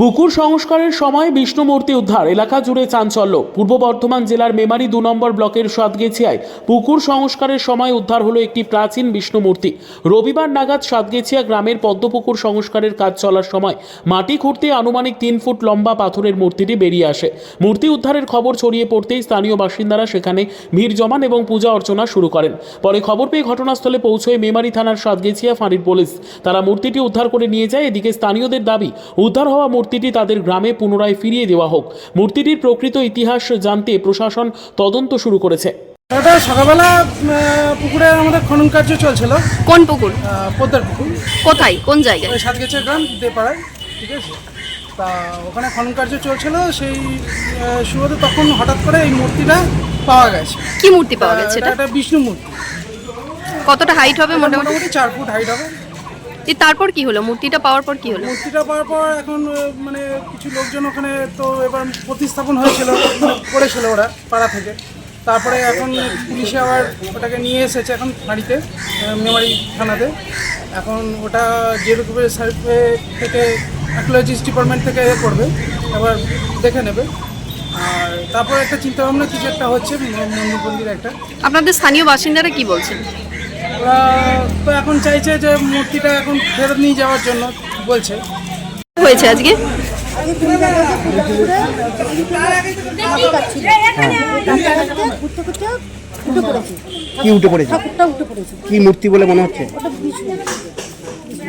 পুকুর সংস্কারের সময় বিষ্ণুমূর্তি উদ্ধার, এলাকা জুড়ে চাঞ্চল্য। পূর্ব বর্ধমান জেলার মেমারি দু নম্বর ব্লকের সাতগেছিয়ায় পুকুর সংস্কারের সময় উদ্ধার হলো একটি প্রাচীন বিষ্ণুমূর্তি। রবিবার নাগাদ সাতগেছিয়া গ্রামের পদ্মপুকুর সংস্কারের কাজ চলার সময় মাটি খুঁড়তে আনুমানিক তিন ফুট লম্বা পাথরের মূর্তিটি বেরিয়ে আসে। মূর্তি উদ্ধারের খবর ছড়িয়ে পড়তেই স্থানীয় বাসিন্দারা সেখানে ভিড় জমান এবং পূজা অর্চনা শুরু করেন। পরে খবর পেয়ে ঘটনাস্থলে পৌঁছয় মেমারি থানার সাতগেছিয়া ফাঁড়ির পুলিশ। তারা মূর্তিটি উদ্ধার করে নিয়ে যায়। এদিকে স্থানীয়দের দাবি, উদ্ধার হওয়া মূর্তিটি তাদের গ্রামে পুনরায় ফিরিয়ে দেওয়া হোক। মূর্তিটির প্রকৃত ইতিহাস জানতে প্রশাসন তদন্ত শুরু করেছে। ওটা সকালবেলা আহ, পুকুরে আমাদের খনন কার্য চলছিল। কোন পুকুর? পদ্মার পুকুর। কোথায়? কোন জায়গায়? ওই সাতগেছে গ্রাম দেপাড়ায় ঠিক আছে? তা ওখানে খনন কার্য চলছিল সেই শুরুতে তখন হঠাৎ করে এই মূর্তিটা পাওয়া গেছে। কি মূর্তি পাওয়া গেছে এটা? বিষ্ণু মূর্তি। কতটা হাইট হবে মোটামুটি? মোটামুটি চার ফুট হাইট হবে। এই তারপর কি হলো? মূর্তিটা পাওয়ার পর কি হলো? মূর্তিটা পাওয়ার পর এখন মানে কিছু লোকজন ওখানে তো এবার প্রতিস্থাপন হয়েছিল মানে করেছিল ওরা পাড়া থেকে। তারপরে এখন পুলিশে আবার ওটাকে নিয়ে এসেছে এখন আহ, মেমারি থানাতে। এখন ওটা জিওগ্রাফি সার্ভে থেকে অ্যাকোলজিস্ট ডিপার্টমেন্ট থেকে এ করবে এবার দেখে নেবে। আর তারপরে একটা চিন্তা ভাবনা কিছু একটা হচ্ছে মন্দির একটা। আপনাদের স্থানীয় বাসিন্দারা কি বলছেন? ওরা তো এখন চাইছে যে মূর্তিটা এখন ফেরত নিয়ে যাওয়ার জন্য বলছে। হয়েছে আজকে? ঘুরতে ঘুরতে উঠে পড়েছি কি উঠে পড়েছে? ঠাকুরটা উঠে পড়েছি কি মূর্তি বলে মনে হচ্ছে?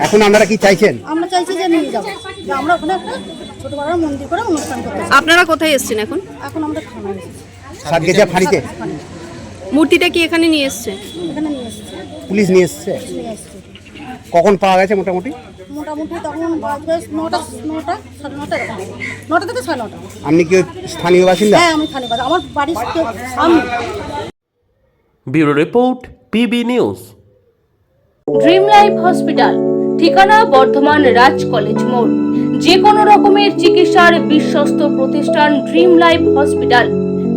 এখন আপনারা কি চাইছেন? আমরা চাইছি যে নিয়ে যাব যে আমরা ওখানে একটা ছোটো বড় মন্দির করে অনুষ্ঠান করতে আপনারা কোথায় এসেছেন এখন? এখন আমরা থানায় এসেছি। সাত ফাঁড়িতে। মূর্তিটা কি এখানে নিয়ে এসছে? এখানে নিয়ে এসেছি। পুলিশ নিয়ে এসছে? কখন পাওয়া গেছে মোটামুটি? মোটামুটি তখন বাজবে নটা নটা সাড়ে নটা এরকম। নটা থেকে সাড়ে নটা। আপনি কি স্থানীয় বাসিন্দা? হ্যাঁ আমি থানে বাজে আমার বাড়ির সামনে। Bureau report PB news. Dream life hospital ঠিকানা বর্ধমান রাজ কলেজ মোড়। যে কোনো রকমের চিকিৎসার বিশ্বস্ত প্রতিষ্ঠান ড্রিম লাইফ হসপিটাল।